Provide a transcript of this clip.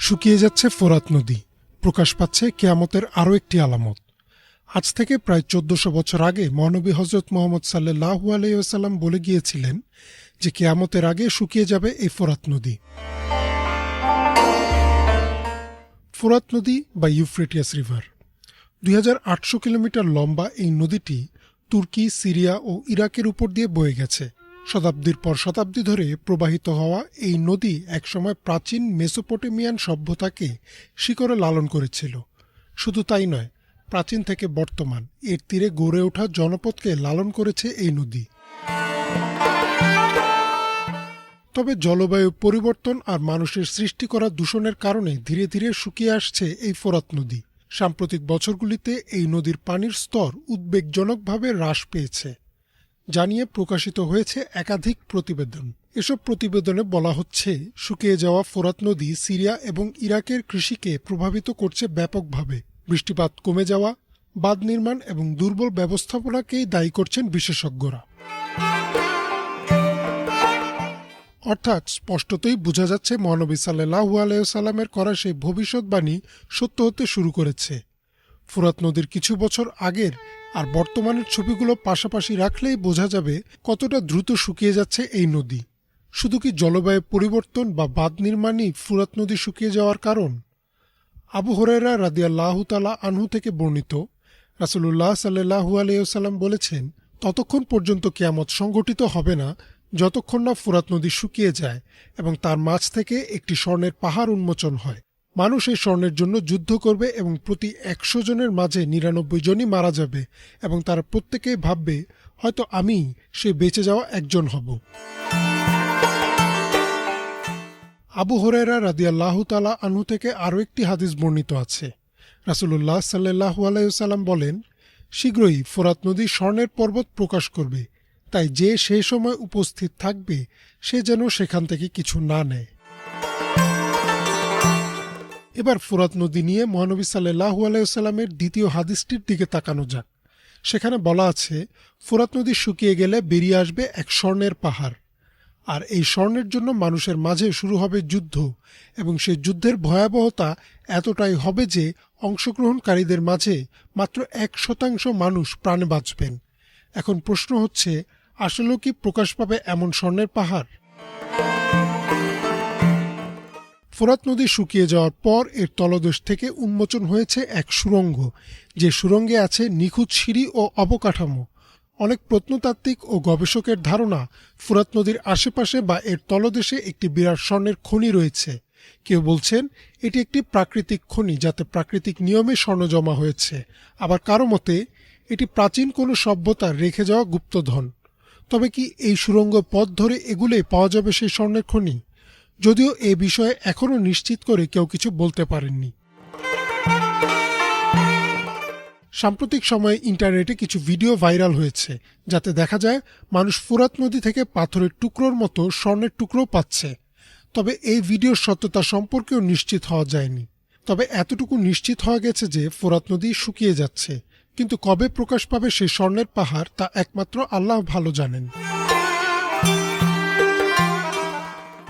শুকিয়ে যাচ্ছে ফোরাত নদী। প্রকাশ পাচ্ছে কেয়ামতের আরও একটি আলামত। আজ থেকে প্রায় চোদ্দশো বছর আগে মহানবী হজরত মোহাম্মদ সাল্লাহু আলাইসাল্লাম বলে গিয়েছিলেন যে কেয়ামতের আগে শুকিয়ে যাবে এই ফোরাত নদী। ফোরাত নদী বা ইউফ্রেটিয়াস রিভার। দুই হাজার আটশো কিলোমিটার লম্বা এই নদীটি তুর্কি, সিরিয়া ও ইরাকের উপর দিয়ে বয়ে গেছে। শতাব্দীর পর শতাব্দী ধরে প্রবাহিত হওয়া এই নদী একসময় প্রাচীন মেসোপটেমিয়ান সভ্যতাকে শিকড়ে লালন করেছিল। শুধু তাই নয়, প্রাচীন থেকে বর্তমান এর তীরে গড়ে ওঠা জনপদকে লালন করেছে এই নদী। তবে জলবায়ু পরিবর্তন আর মানুষের সৃষ্টি করা দূষণের কারণে ধীরে ধীরে শুকিয়ে আসছে এই ফোরাত নদী। সাম্প্রতিক বছরগুলিতে এই নদীর পানির স্তর উদ্বেগজনকভাবে হ্রাস পেয়েছে। জানিয়ে প্রকাশিত হয়েছে একাধিক প্রতিবেদন। এসব প্রতিবেদনে বলা হচ্ছে, শুকিয়ে যাওয়া ফোরাত নদী সিরিয়া এবং ইরাকের কৃষিকে প্রভাবিত করছে ব্যাপকভাবে। বৃষ্টিপাত কমে যাওয়া, বাঁধ নির্মাণ এবং দুর্বল ব্যবস্থাপনাকেই দায়ী করছেন বিশেষজ্ঞরা। অর্থাৎ স্পষ্টতই বোঝা যাচ্ছে, মহানবী সাল্লাহু আলাইসাল্লামের করা সেই ভবিষ্যৎবাণী সত্য হতে শুরু করেছে। ফুরাত নদীর কিছু বছর আগের আর বর্তমানের ছবিগুলো পাশাপাশি রাখলেই বোঝা যাবে কতটা দ্রুত শুকিয়ে যাচ্ছে এই নদী। শুধু কি জলবায়ু পরিবর্তন বা বাঁধ নির্মাণই ফুরাত নদী শুকিয়ে যাওয়ার কারণ? আবু হরেরা রাদিয়াল্লাহ তালা আনহু থেকে বর্ণিত রাসুল্লাহ সাল্লাহু আলাইসাল্লাম বলেছেন, ততক্ষণ পর্যন্ত কেয়ামত সংগঠিত হবে না, যতক্ষণ না ফুরাত নদী শুকিয়ে যায় এবং তার মাঝ থেকে একটি স্বর্ণের পাহাড় উন্মোচন হয়। মানুষ এই স্বর্ণের জন্য যুদ্ধ করবে এবং প্রতি একশো জনের মাঝে নিরানব্বই জনই মারা যাবে এবং তারা প্রত্যেকেই ভাববে, হয়তো আমি সে বেঁচে যাওয়া একজন হব। আবু হরেরা রাদিয়াল্লাহ তালা আনহু থেকে আরও একটি হাদিস বর্ণিত আছে। রাসুল্লাহ সাল্লাহু আলাইসাল্লাম বলেন, শীঘ্রই ফোরাত নদী স্বর্ণের পর্বত প্রকাশ করবে। তাই যে সেই সময় উপস্থিত থাকবে, সে যেন সেখান থেকে কিছু না নেয়। এবার ফুরাত নদী নিয়ে মহানবী সাল্লাহু আলাইসাল্লামের দ্বিতীয় হাদিসটির দিকে তাকানো যাক। সেখানে বলা আছে, ফুরাত নদী শুকিয়ে গেলে বেরিয়ে আসবে এক স্বর্ণের পাহাড়। আর এই স্বর্ণের জন্য মানুষের মাঝে শুরু হবে যুদ্ধ, এবং সেই যুদ্ধের ভয়াবহতা এতটাই হবে যে অংশগ্রহণকারীদের মাঝে মাত্র এক শতাংশ মানুষ প্রাণে বাঁচবেন। এখন প্রশ্ন হচ্ছে, আসলেও কি প্রকাশ পাবে এমন স্বর্ণের পাহাড়? ফোরাত নদী শুকিয়ে যাওয়ার পর এর তলদেশ থেকে উন্মোচন হয়েছে এক সুড়ঙ্গ যে সুড়ঙ্গে আছে নিখুঁত সিঁড়ি ও অবকাঠামো। অনেক প্রত্নতাত্ত্বিক ও গবেষকের ধারণা ফুরাত নদীর আশেপাশে বা এর তলদেশে একটি বিরাট স্বর্ণের খনি রয়েছে। কেউ বলছেন, এটি একটি প্রাকৃতিক খনি যাতে প্রাকৃতিক নিয়মে স্বর্ণ জমা হয়েছে। আবার কারও মতে, এটি প্রাচীন কোনো সভ্যতার রেখে যাওয়া গুপ্তধন। তবে কি এই সুড়ঙ্গ পথ ধরে এগুলে পাওয়া যাবে সেই স্বর্ণের খনি? যদিও এ বিষয়ে এখনও নিশ্চিত করে কেউ কিছু বলতে পারেননি। সাম্প্রতিক সময়ে ইন্টারনেটে কিছু ভিডিও ভাইরাল হয়েছে, যাতে দেখা যায় মানুষ ফুরাত নদী থেকে পাথরের টুকরোর মতো স্বর্ণের টুকরো পাচ্ছে। তবে এই ভিডিওর সত্যতা সম্পর্কেও নিশ্চিত হওয়া যায়নি। তবে এতটুকু নিশ্চিত হওয়া গেছে যে ফোরাত নদী শুকিয়ে যাচ্ছে। কিন্তু কবে প্রকাশ পাবে সেই স্বর্ণের পাহাড় তা একমাত্র আল্লাহ ভালো জানেন।